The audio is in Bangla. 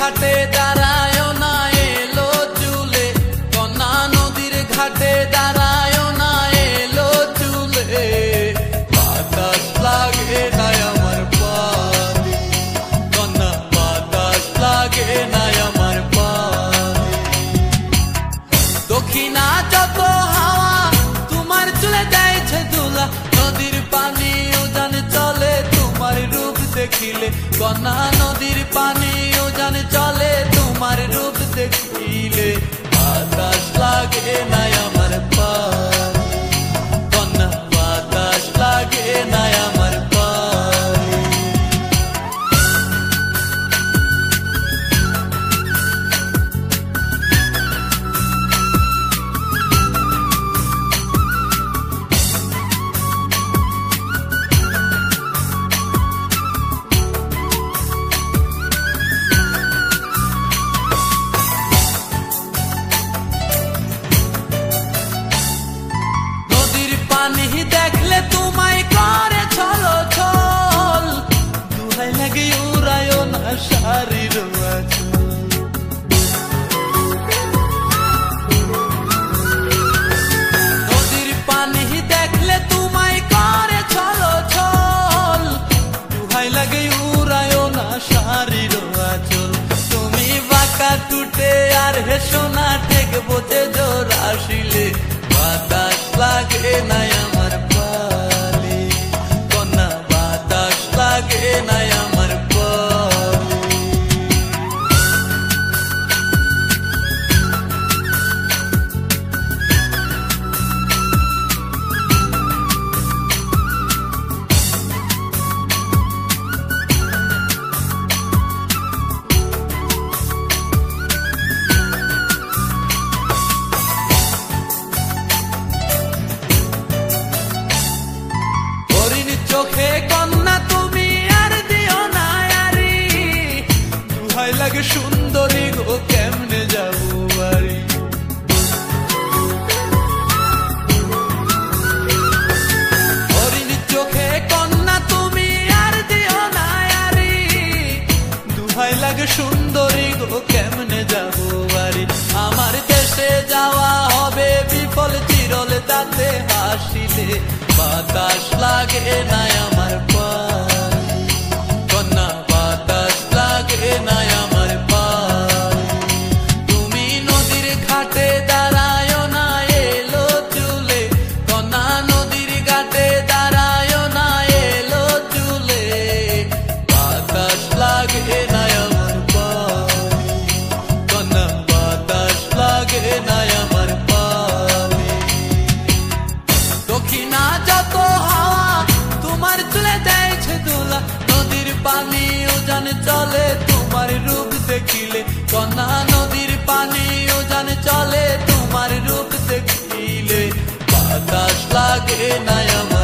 ঘাটে দাঁড়ায় না এলো চুলে। কন্যা নদীর ঘাটে দাঁড়ায় না এলো চুলে। বাতাস লাগে না আমার পানি। কন্যা, বাতাস লাগে না আমার পানি। দক্ষিণা যত হাওয়া তোমার চলে যাইছে দুলা নদীর পানি উজান চলে তোমার রূপ দেখিলে। কন্যা নদীর পানি উজান চলে তোমার রূপ দেখিলে বাতাস লাগে না নদীর দেখলে তোমায় করে চলো চল দুহাই লাগে উড়ায় না আচল। নদীর পানি দেখলে তোমায় করে চলো চল দুহাই লাগে উড়ায় না শারীর আচল। তুমি বাঁকা টুটে আর হেসো না ঠেক বোঝে জোর আসিলে। বাতাস লাগে সুন্দরী গো, কেমনে যাব বাড়ি? লাগে সুন্দরী গো, কেমনে যাব বাড়ি? আমার দেশে যাওয়া হবে বিফল, চিরল তাতে হাসিলে। বাতাস লাগে না আমার পানি, উজান চলে, তোমার রূপ দেখিলে। কন্যা নদীর পানি, উজান চলে, তোমার রূপ দেখিলে। বাতাস লাগে না আমার